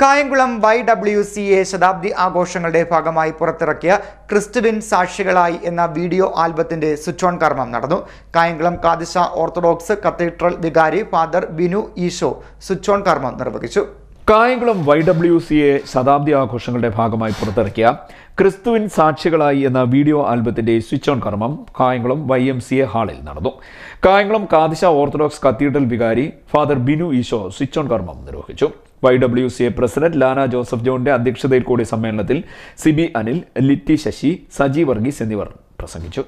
Kayamkulam Y W C A ശതാബ്ദി ആഘോഷങ്ങളുടെ ഭാഗമായി പുറത്തിറക്കിയ ക്രിസ്തുവിൻ സാക്ഷികളായി എന്ന വീഡിയോ ആൽബത്തിന്റെ സ്വിച്ച് ഓൺ കർമ്മം നടന്നു. കായംകുളം കാതിശ ഓർത്തഡോക്സ് കത്തീഡ്രൽ വികാരി father Binu Esho switch on കർമ്മം നിർവഹിച്ചു. Kayamkulam Y W C A ശതാബ്ദി ആഘോഷങ്ങളുടെ ഭാഗമായി പുറത്തിറക്കിയ ക്രിസ്തുവിൻ സാക്ഷികളായി എന്ന വീഡിയോ ആൽബത്തിന്റെ സ്വിച്ച് ഓൺ കർമ്മം Kayamkulam Y M C A ഹാളിൽ നടന്നു. കായംകുളം കാദിശ ഓർത്തഡോക്സ് കത്തീഡ്രൽ വികാരി father Binu Esho switch on കർമ്മം നിർവഹിച്ചു. Y W C A president Lana Joseph ജോണിന്റെ അധ്യക്ഷതയിൽ കൂടിയ സമ്മേളനത്തിൽ സിബി അനിൽ ലിറ്റി ശശി സജി വർഗീസ് എന്നിവർ പ്രസംഗിച്ചു.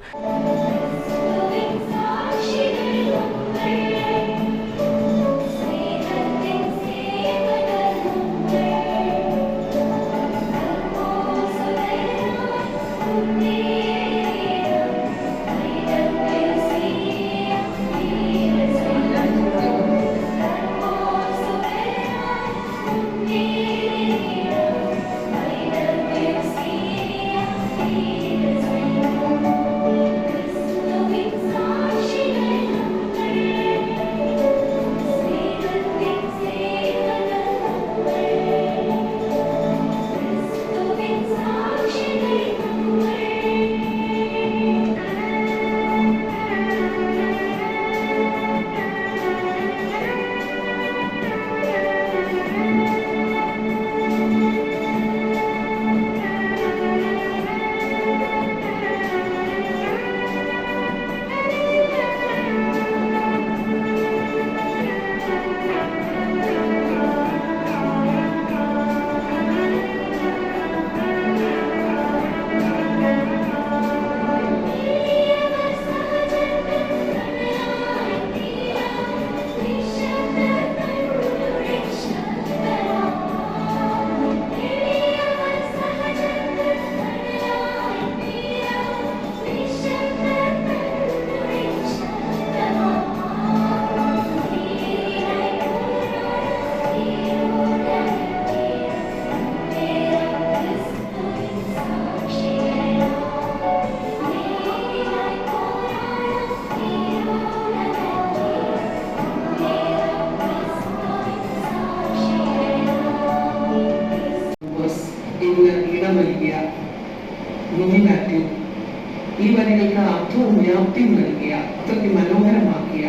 വ്യാപ്തിയും നൽകിയ അത്രയ്ക്ക് മനോഹരമാക്കിയ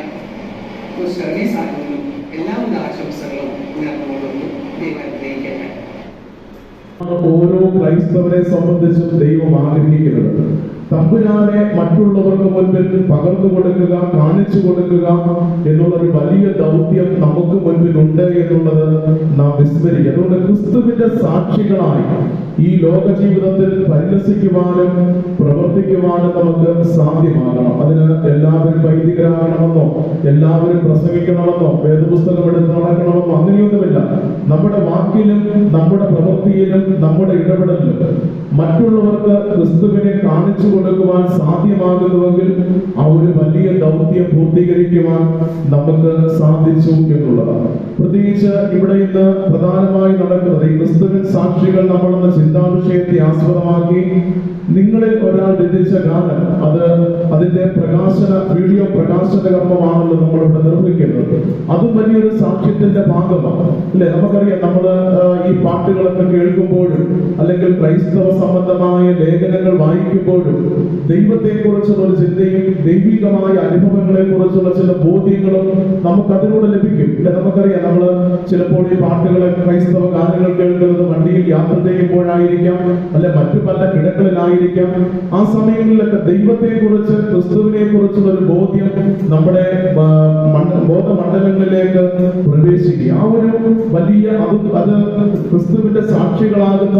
ഒരു സർവീസ് ആയിരുന്നു എല്ലാ ആശംസകളും നേർന്നുകൊള്ളുന്നു. ദൈവം ഓരോ ക്രൈസ്തവരെ സംബന്ധിച്ചും ദൈവം ആഗ്രഹിക്കുന്നത് തമ്പുരാനെ മറ്റുള്ളവർക്ക് മുൻപിൽ പകർന്നു കൊടുക്കുക കാണിച്ചു കൊടുക്കുക എന്നുള്ള ഒരു വലിയ ദൗത്യം നമുക്ക് മുൻപിൽ ഉണ്ട് എന്നുള്ളത് നാം വിസ്മരിക്കുക അതുകൊണ്ട് ക്രിസ്തുവിന്റെ സാക്ഷികളായി ഈ ലോക ജീവിതത്തിൽ പരിലസിക്കുവാനും പ്രവർത്തിക്കുവാനും നമുക്ക് സാധ്യമാകണം. അതിന് എല്ലാവരും വൈദികരാകണമെന്നോ എല്ലാവരും പ്രസംഗിക്കണമെന്നോ വേദപുസ്തകം അങ്ങനെയൊന്നുമില്ല നമ്മുടെ വാക്കിലും നമ്മുടെ പ്രവൃത്തിയിലും നമ്മുടെ ഇടപെടലിലും മറ്റുള്ളവർക്ക് ക്രിസ്തുവിനെ കാണിച്ചു കൊടുക്കുവാൻ സാധ്യമാകുന്നുവെങ്കിൽ ആ ഒരു വലിയ ദൗത്യം പൂർത്തീകരിക്കുവാൻ നമുക്ക് സാധിച്ചു എന്നുള്ളതാണ്. പ്രത്യേകിച്ച് ഇവിടെ ഇന്ന് പ്രധാനമായി നടക്കുന്നത് ഈ ക്രിസ്തുവിൻ സാക്ഷികൾ നമ്മളെന്ന ചിന്താവിഷയത്തെ ആസ്പദമാക്കി നിങ്ങളിൽ ഒരാൾ രചിച്ച ഗാനം അത് അതിന്റെ പ്രകാശന വീഡിയോ പ്രകാശന കർമ്മമാണല്ലോ നമ്മളിവിടെ നിർമ്മിക്കുന്നത്. അതും വലിയൊരു സാക്ഷ്യത്തിന്റെ ഭാഗമാണ്. അല്ലെ? നമുക്കറിയാം നമ്മൾ ഈ പാട്ടുകളൊക്കെ കേൾക്കുമ്പോഴും അല്ലെങ്കിൽ ക്രൈസ്തവ സംബന്ധമായ ലേഖനങ്ങൾ വായിക്കുമ്പോഴും ദൈവത്തെക്കുറിച്ചുള്ള ഒരു ചിന്തയും ദൈവികമായ അനുഭവങ്ങളെ കുറിച്ചുള്ള ചില ബോധ്യങ്ങളും നമുക്ക് അതിലൂടെ ലഭിക്കും നമുക്കറിയാം നമ്മൾ ചിലപ്പോൾ ഈ പാട്ടുകളെ ക്രൈസ്തവ ഗാനങ്ങൾ കേൾക്കുന്നത് വണ്ടിയിൽ യാത്ര ചെയ്യുമ്പോഴായിരിക്കാം അല്ലെ മറ്റു പല കിടക്കളിലായിരിക്കാം ആ സമയങ്ങളിലൊക്കെ ദൈവത്തെ കുറിച്ച് ക്രിസ്തുവിനെ കുറിച്ചുള്ള ഒരു ബോധ്യം നമ്മുടെ ബോധമണ്ഡലങ്ങളിലേക്ക് പ്രവേശിക്കുക. ആ ഒരു വലിയ അത് അത് ക്രിസ്തുവിന്റെ സാക്ഷികളാകുന്ന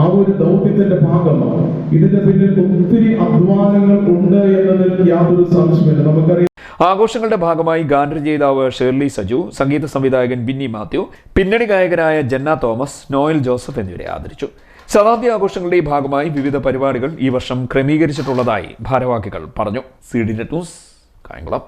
ആ ഒരു ദൗത്യത്തിന്റെ ഭാഗമാണ്. ഇതിന്റെ പിന്നിൽ ഒത്തിരി അധ്വാനങ്ങൾ ഉണ്ട് എന്നതിൽ യാതൊരു സംശയമില്ല നമുക്കറിയാം ആഘോഷങ്ങളുടെ ഭാഗമായി ഗാന രചയിതാവ് ഷേർലി സജു സംഗീത സംവിധായകൻ ബിന്നി മാത്യു പിന്നണി ഗായകരായ ജന്ന തോമസ് നോയൽ ജോസഫ് എന്നിവരെ ആദരിച്ചു. ശതാബ്ദി ആഘോഷങ്ങളുടെ ഭാഗമായി വിവിധ പരിപാടികൾ ഈ വർഷം ക്രമീകരിച്ചിട്ടുള്ളതായി ഭാരവാഹികൾ പറഞ്ഞു. C D news Kayamkulam.